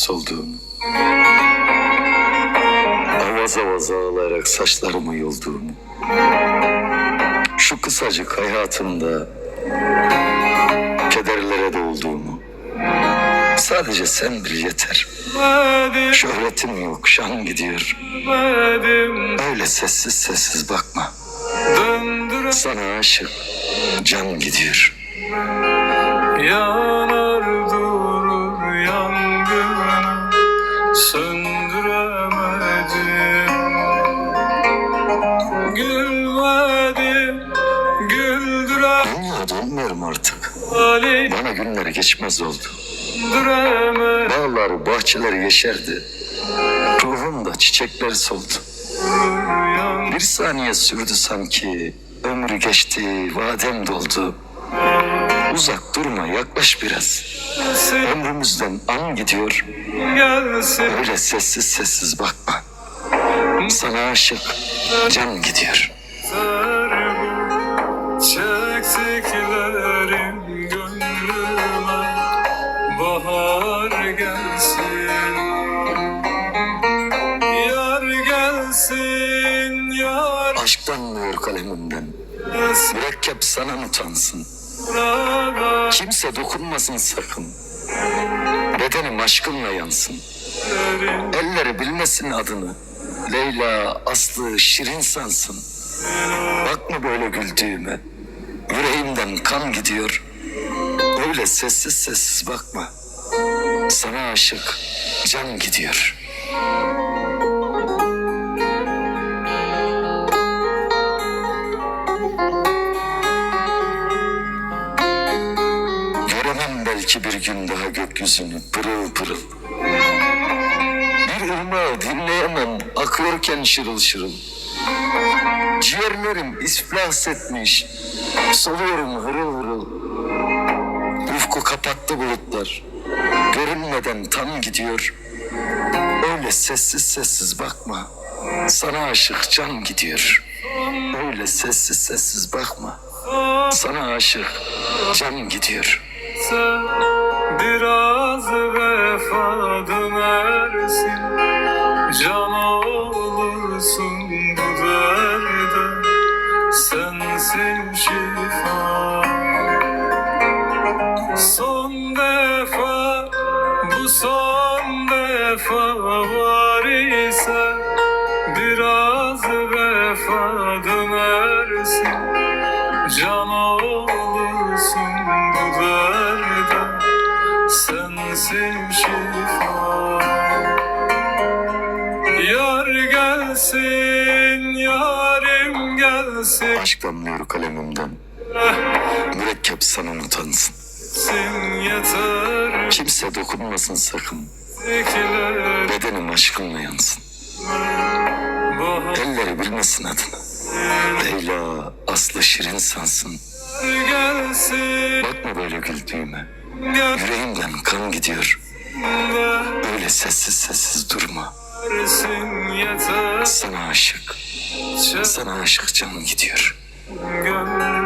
solduğumu. Avaz avaz ağlayarak saçlarımı yolduğumu. Şu kısacık hayatımda kederlere dolduğumu. Sadece sen bil yeter. Şöhretim yok, şan gidiyor. Öyle sessiz sessiz bakma. Sana aşık, can gidiyor. yanar artık. Bana günleri geçmez oldu. Bağlar, bahçeler yeşerdi. Ruhumda çiçekler soldu. Bir saniye sürdü sanki. Ömrü geçti, vadem doldu. Uzak durma, yaklaş biraz. Ömrümüzden an gidiyor. Öyle sessiz sessiz bakma. Sana aşık, can gidiyor. Bahar gelsin Yar gelsin Yar Aşktan mıyor kalemimden. Mürekkep sana utansın. Beraber Kimse dokunmasın sakın. Bedenim aşkınla yansın. Elleri bilmesin adını. Leyla, Aslı, Şirin sansın. Bakma böyle güldüğüme. Yüreğimden kan gidiyor. Öyle sessiz sessiz bakma. Sana aşık, can gidiyor. Göremem belki bir gün daha gökyüzünü pırıl pırıl. Bir ırmağı dinleyemem akıyorken şırıl şırıl. Ciğerlerim iflas etmiş, soluyorum hırıl hırıl. Ufku kapattı bulutlar, görünmeden tam gidiyor. Öyle sessiz sessiz bakma, sana aşık can gidiyor. Öyle sessiz sessiz bakma, sana aşık can gidiyor. Biraz vefa dönersin Can olursun bu derde Sensin şifa defa var ise Biraz vefa dönersin Can olursun bu derde Sensin şifa Yar gelsin, yarim gelsin Aşk damlıyor kalemimden. Mürekkep sana utansın. Sen yeter Kimse dokunmasın sakın. Bedenim aşkınla yansın. Elleri bilmesin adını. Leyla, Aslı Şirin sansın. Bakma böyle güldüğüme. Yüreğimden kan gidiyor. Öyle sessiz sessiz durma. Sana aşık, sana aşık canım gidiyor. Gönlüm